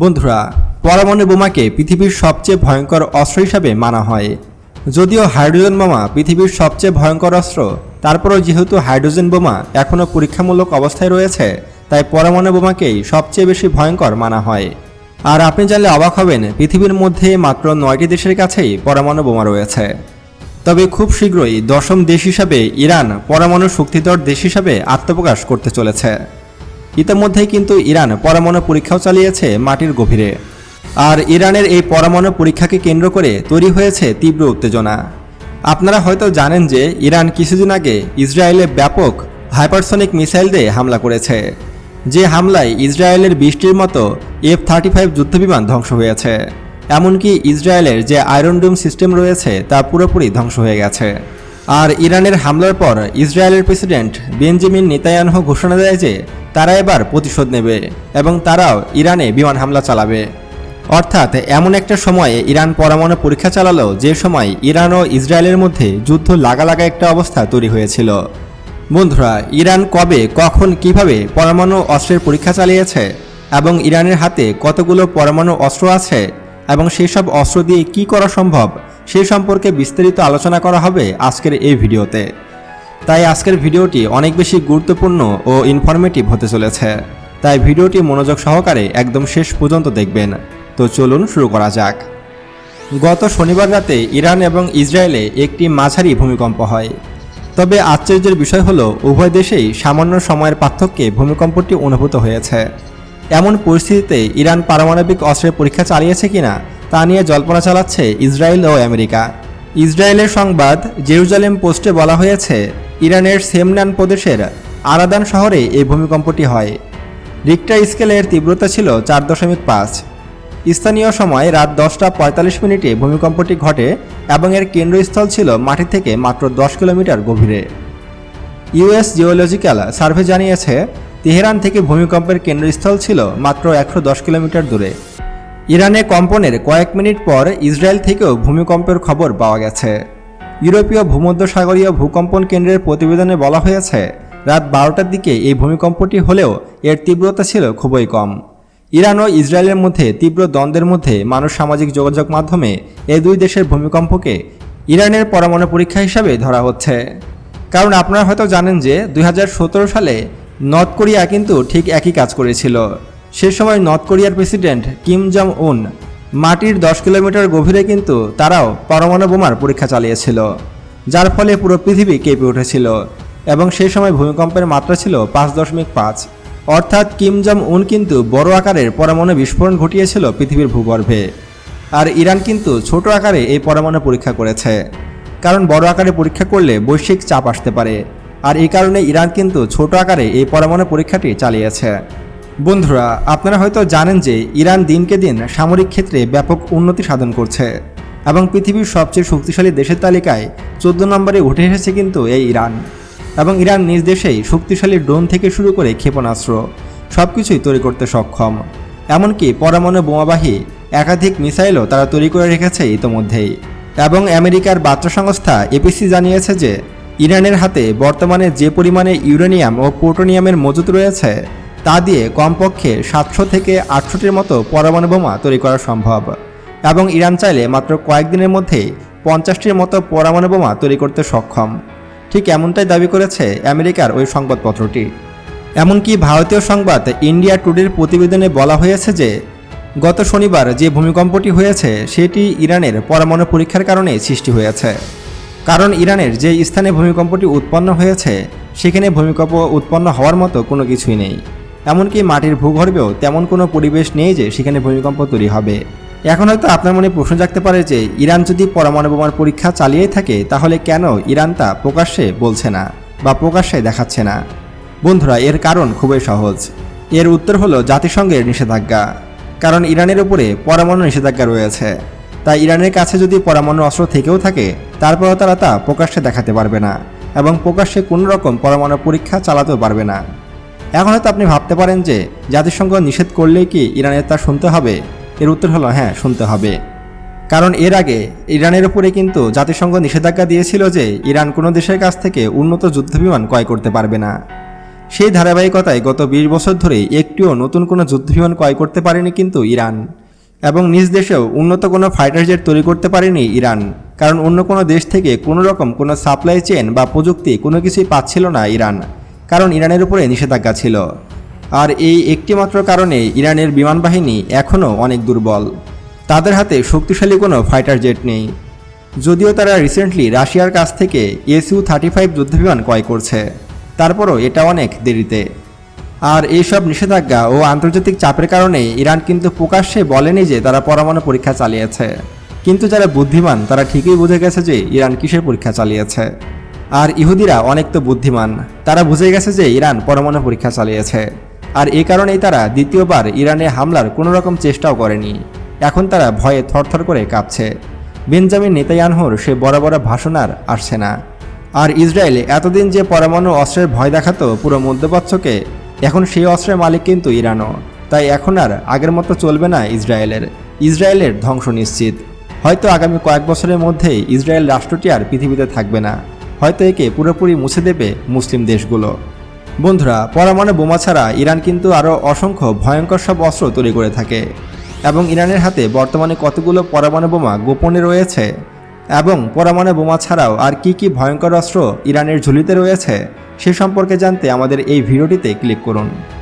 বন্ধুরা, পরমাণু বোমাকে পৃথিবীর সবচেয়ে ভয়ঙ্কর অস্ত্র হিসাবে মানা হয়। যদিও হাইড্রোজেন বোমা পৃথিবীর সবচেয়ে ভয়ঙ্কর অস্ত্র, তারপরও যেহেতু হাইড্রোজেন বোমা এখনও পরীক্ষামূলক অবস্থায় রয়েছে, তাই পরমাণু বোমাকেই সবচেয়ে বেশি ভয়ঙ্কর মানা হয়। আর আপনি জানলে অবাক হবেন, পৃথিবীর মধ্যে মাত্র নয়টি দেশের কাছেই পরমাণু বোমা রয়েছে। তবে খুব শীঘ্রই দশম দেশ হিসাবে ইরান পরমাণু শক্তিধর দেশ হিসাবে আত্মপ্রকাশ করতে চলেছে। ইতিমধ্যেই কিন্তু ইরান পরমাণু পরীক্ষাও চালিয়েছে মাটির গভীরে। আর ইরানের এই পরমাণু পরীক্ষাকে কেন্দ্র করে তৈরি হয়েছে তীব্র উত্তেজনা। আপনারা হয়তো জানেন যে ইরান কিছুদিন আগে ইসরায়েলে ব্যাপক হাইপারসনিক মিসাইল দিয়ে হামলা করেছে। যে হামলায় ইসরায়েলের বৃষ্টির মতো এফ থার্টি ফাইভ যুদ্ধবিমান ধ্বংস হয়েছে। এমনকি ইসরায়েলের যে আয়রন ডুম সিস্টেম রয়েছে তা পুরোপুরি ধ্বংস হয়ে গেছে। আর ইরানের হামলার পর ইসরায়েলের প্রেসিডেন্ট বেঞ্জামিন নেতায়ানহ ঘোষণা দেয় যে তারা এবার প্রতিশোধ নেবে এবং তারাও ইরানে বিমান হামলা চালাবে। অর্থাৎ এমন একটা সময়ে ইরান পরমাণু পরীক্ষা চালালো যে সময় ইরান ও ইসরায়েলের মধ্যে যুদ্ধ লাগা লাগা একটা অবস্থা তৈরি হয়েছিল। বন্ধুরা, ইরান কবে, কখন, কীভাবে পরমাণু অস্ত্রের পরীক্ষা চালিয়েছে এবং ইরানের হাতে কতগুলো পরমাণু অস্ত্র আছে এবং সেই সব অস্ত্র দিয়ে কি করা সম্ভব সেই সম্পর্কে বিস্তারিত আলোচনা করা হবে আজকের এই ভিডিওতে। তাই আজকের ভিডিওটি অনেক বেশি গুরুত্বপূর্ণ ও ইনফরমেটিভ হতে চলেছে। তাই ভিডিওটি মনোযোগ সহকারে একদম শেষ পর্যন্ত দেখবেন। তো চলুন শুরু করা যাক। গত শনিবার রাতে ইরান এবং ইসরায়েলে একটি মাঝারি ভূমিকম্প হয়। তবে আশ্চর্যের বিষয় হলো, উভয় দেশেই সামান্য সময়ের পার্থক্যে ভূমিকম্পটি অনুভূত হয়েছে। এমন পরিস্থিতিতে ইরান পারমাণবিক অস্ত্রের পরীক্ষা চালিয়েছে কিনা, তা নিয়ে জল্পনা চালাচ্ছে ইসরায়েল ও আমেরিকা। ইসরায়েলের সংবাদ জেরুজালেম পোস্টে বলা হয়েছে ইরানের সেমনান প্রদেশের আরাদান শহরে এই ভূমিকম্পটি হয়। রিক্টার স্কেলের তীব্রতা ছিল চার দশমিক পাঁচ। স্থানীয় সময় রাত দশটা পঁয়তাল্লিশ মিনিটে ভূমিকম্পটি ঘটে এবং এর কেন্দ্রস্থল ছিল মাটি থেকে মাত্র দশ কিলোমিটার গভীরে। ইউএস জিওলজিক্যাল সার্ভে জানিয়েছে, তেহরান থেকে ভূমিকম্পের কেন্দ্রস্থল ছিল মাত্র একশো দশ কিলোমিটার দূরে। ইরানে কম্পনের কয়েক মিনিট পর ইসরায়েল থেকেও ভূমিকম্পের খবর পাওয়া গেছে। ইউরোপীয় ভূমধ্যসাগরীয় ভূকম্পন কেন্দ্রের প্রতিবেদনে বলা হয়েছে, রাত বারোটার দিকে এই ভূমিকম্পটি হলেও এর তীব্রতা ছিল খুবই কম। ইরান ও ইসরায়েলের মধ্যে তীব্র দ্বন্দ্বের মধ্যে মানুষ সামাজিক যোগাযোগ মাধ্যমে এই দুই দেশের ভূমিকম্পকে ইরানের পরমাণু পরীক্ষা হিসাবে ধরা হচ্ছে। কারণ আপনারা হয়তো জানেন যে দুই হাজার সতেরো সালে নর্থ কোরিয়া কিন্তু ঠিক একই কাজ করেছিল। সে সময় নর্থ কোরিয়ার প্রেসিডেন্ট কিম জং উন মাটির দশ কিলোমিটার গভীরে কিন্তু তারাও পরমাণু বোমার পরীক্ষা চালিয়েছিল, যার ফলে পুরো পৃথিবী কেঁপে উঠেছিল এবং সেই সময় ভূমিকম্পের মাত্রা ছিল পাঁচ দশমিক পাঁচ। অর্থাৎ কিম জং উন কিন্তু বড় আকারের পরমাণু বিস্ফোরণ ঘটিয়েছিল পৃথিবীর ভূগর্ভে। আর ইরান কিন্তু ছোট আকারে এই পরমাণু পরীক্ষা করেছে, কারণ বড় আকারে পরীক্ষা করলে বৈশ্বিক চাপ আসতে পারে। আর এই কারণে ইরান কিন্তু ছোট আকারে এই পরমাণু পরীক্ষাটি চালিয়েছে। বন্ধুরা, আপনারা হয়তো জানেন যে ইরান দিনকে দিন সামরিক ক্ষেত্রে ব্যাপক উন্নতি সাধন করছে এবং পৃথিবীর সবচেয়ে শক্তিশালী দেশের তালিকায় চোদ্দ নম্বরে উঠে এসেছে কিন্তু এই ইরান এবং ইরান নিজ দেশেই শক্তিশালী ড্রোন থেকে শুরু করে ক্ষেপণাস্ত্র সব কিছুই তৈরি করতে সক্ষম। এমনকি পরমাণু বোমাবাহী একাধিক মিসাইলও তারা তৈরি করে রেখেছে ইতোমধ্যেই। এবং আমেরিকার বার্তা সংস্থা এপিসি জানিয়েছে যে, ইরানের হাতে বর্তমানে যে পরিমাণে ইউরেনিয়াম ও প্লুটোনিয়ামের মজুত রয়েছে তা দিয়ে কমপক্ষে সাতশো থেকে আটশোটির মতো পরমাণু বোমা তৈরি করা সম্ভব। এবং ইরান চাইলে মাত্র কয়েকদিনের মধ্যেই পঞ্চাশটির মতো পরমাণু বোমা তৈরি করতে সক্ষম। ঠিক এমনটাই দাবি করেছে আমেরিকার ওই সংবাদপত্রটি। এমনকি ভারতীয় সংবাদ ইন্ডিয়া টুডের প্রতিবেদনে বলা হয়েছে যে, গত শনিবার যে ভূমিকম্পটি হয়েছে, সেটি ইরানের পরমাণু পরীক্ষার কারণে সৃষ্টি হয়েছে। কারণ ইরানের যে স্থানে ভূমিকম্পটি উৎপন্ন হয়েছে, সেখানে ভূমিকম্প উৎপন্ন হওয়ার মতো কোনো কিছুই নেই। এমনকি মাটির ভূগর্ভেও তেমন কোনো পরিবেশ নেই যে সেখানে ভূমিকম্প তৈরি হবে। এখন হয়তো আপনার মনে প্রশ্ন জাগতে পারে যে, ইরান যদি পরমাণু বোমার পরীক্ষা চালিয়েই থাকে, তাহলে কেন ইরান তা প্রকাশ্যে বলছে না বা প্রকাশ্যে দেখাচ্ছে না? বন্ধুরা, এর কারণ খুবই সহজ। এর উত্তর হলো জাতিসংঘের নিষেধাজ্ঞা। কারণ ইরানের উপরে পরমাণু নিষেধাজ্ঞা রয়েছে। তাই ইরানের কাছে যদি পরমাণু অস্ত্র থেকেও থাকে, তারপরেও তারা তা প্রকাশ্যে দেখাতে পারবে না এবং প্রকাশ্যে কোনো রকম পরমাণু পরীক্ষা চালাতেও পারবে না। এখন হয়তো আপনি ভাবতে পারেন যে জাতিসংঘ নিষেধ করলেই কি ইরানের তা শুনতে হবে? এর উত্তর হলো হ্যাঁ শুনতে হবে। কারণ এর আগে ইরানের উপরে কিন্তু জাতিসংঘ নিষেধাজ্ঞা দিয়েছিল যে ইরান কোনো দেশের কাছ থেকে উন্নত যুদ্ধবিমান ক্রয় করতে পারবে না। সেই ধারাবাহিকতায় গত বিশ বছর ধরে একটিও নতুন কোনো যুদ্ধবিমান ক্রয় করতে পারেনি কিন্তু ইরান। এবং নিজ দেশেও উন্নত কোনো ফাইটার জেট তৈরি করতে পারেনি ইরান। কারণ অন্য কোনো দেশ থেকে কোনো রকম কোনো সাপ্লাই চেন বা প্রযুক্তি কোনো কিছুই পাচ্ছিল না ইরান। কারণ ইরানের উপরে নিষেধাজ্ঞা ছিল। আর এই একটিমাত্র কারণে ইরানের বিমান বাহিনী এখনও অনেক দুর্বল। তাদের হাতে শক্তিশালী কোনো ফাইটার জেট নেই। যদিও তারা রিসেন্টলি রাশিয়ার কাছ থেকে এসইউ থার্টি ফাইভ যুদ্ধবিমান ক্রয় করছে। তারপরও এটা অনেক দেরিতে। আর এইসব নিষেধাজ্ঞা ও আন্তর্জাতিক চাপের কারণে ইরান কিন্তু প্রকাশ্যে বলেনি যে তারা পরমাণু পরীক্ষা চালিয়েছে। কিন্তু যারা বুদ্ধিমান, তারা ঠিকই বুঝে গেছে যে ইরান কিসের পরীক্ষা চালিয়েছে। আর ইহুদিরা অনেক তো বুদ্ধিমান। তারা বুঝে গেছে যে ইরান পরমাণু পরীক্ষা চালিয়েছে। আর এই কারণেই তারা দ্বিতীয়বার ইরানে হামলার কোনো রকম চেষ্টাও করেনি। এখন তারা ভয়ে থরথর করে কাঁপছে। বেঞ্জামিন নেতায়ানহর সে বড় বড় ভাষণ আর আসছে না। আর ইসরায়েল এতদিন যে পরমাণু অস্ত্রের ভয় দেখাতো পুরো মধ্যপ্রাচ্যকে, এখন সেই অস্ত্রের মালিক কিন্তু ইরানও। তাই এখন আর আগের মতো চলবে না ইসরায়েলের। ইসরায়েলের ধ্বংস নিশ্চিত। হয়তো আগামী কয়েক বছরের মধ্যেই ইসরায়েল রাষ্ট্রটি আর পৃথিবীতে থাকবে না। হয়তো একে পুরোপুরি মুছে দেবে মুসলিম দেশগুলো। বন্ধুরা, পরমাণু বোমা ছাড়া ইরান কিন্তু আরও অসংখ্য ভয়ঙ্কর সব অস্ত্র তৈরি করে থাকে এবং ইরানের হাতে বর্তমানে কতগুলো পরমাণু বোমা গোপনে রয়েছে এবং পরমাণু বোমা ছাড়াও আর কি কি ভয়ঙ্কর অস্ত্র ইরানের ঝুলিতে রয়েছে, সে সম্পর্কে জানতে আমাদের এই ভিডিওটিতে ক্লিক করুন।